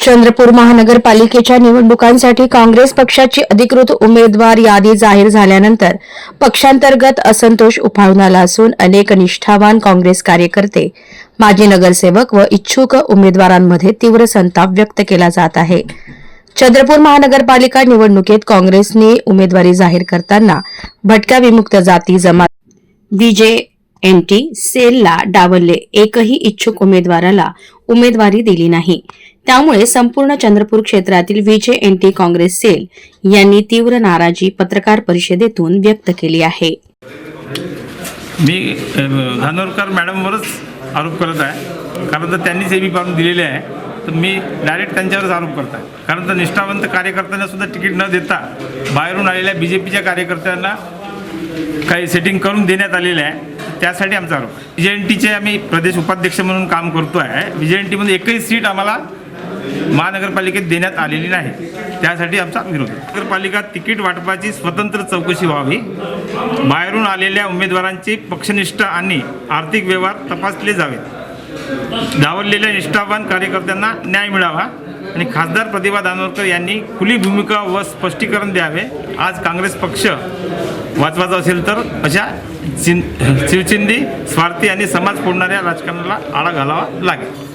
चंद्रपूर महानगरपालिकेच्या निवडणुकांसाठी काँग्रेस पक्षाची अधिकृत उमेदवार यादी जाहीर झाल्यानंतर पक्षांतर्गत असंतोष उफाळून आला असून अनेक निष्ठावान काँग्रेस कार्यकर्ते माजी नगरसेवक व इच्छुक उमेदवारांमध्ये तीव्र संताप व्यक्त केला जात आहे. चंद्रपूर महानगरपालिका निवडणुकीत काँग्रेसने उमेदवारी जाहीर करताना भटक्या विमुक्त जाती जमात विजय एनटी सेलला डावलले. एकही इच्छुक उमेदवाराला उमेदवारी दिली नाही. त्यामुळे संपूर्ण चंद्रपूर क्षेत्रातील विजय एनटी काँग्रेस सेल यांनी तीव्र नाराजी पत्रकार परिषदेतून व्यक्त केली आहे. मी धानोरकर मॅडमवरच आरोप करत आहे. कारण तर त्यांनीच एबी पाहून दिलेले आहे तर मी डायरेक्ट त्यांच्यावरच आरोप करत आहे. कारण तर निष्ठावंत कार्यकर्त्यांना सुद्धा तिकीट न देता बाहेरून आलेल्या बी जे पीच्या कार्यकर्त्यांना काही सेटिंग करून देण्यात आलेलं आहे त्यासाठी आमचा आरोप. विजय एन टीचे आम्ही प्रदेश उपाध्यक्ष म्हणून काम करतो आहे विजय एन टीमध्ये एकही सीट आम्हाला महानगरपालिकेत देण्यात आलेली नाही. त्यासाठी आमचा विरोध. नगरपालिका तिकीट वाटपाची स्वतंत्र चौकशी व्हावी. बाहेरून आलेल्या उमेदवारांचे पक्षनिष्ठ आणि आर्थिक व्यवहार तपासले जावेत. डावललेल्या निष्ठावान कार्यकर्त्यांना न्याय मिळावा आणि खासदार प्रतिभा दानोरकर यांनी खुली भूमिका व स्पष्टीकरण द्यावे. आज काँग्रेस पक्ष वाचवाचा असेल तर अशा शिवचिंदी स्वार्थी आणि समाज फोडणाऱ्या राजकारणाला आळा घालावा लागेल.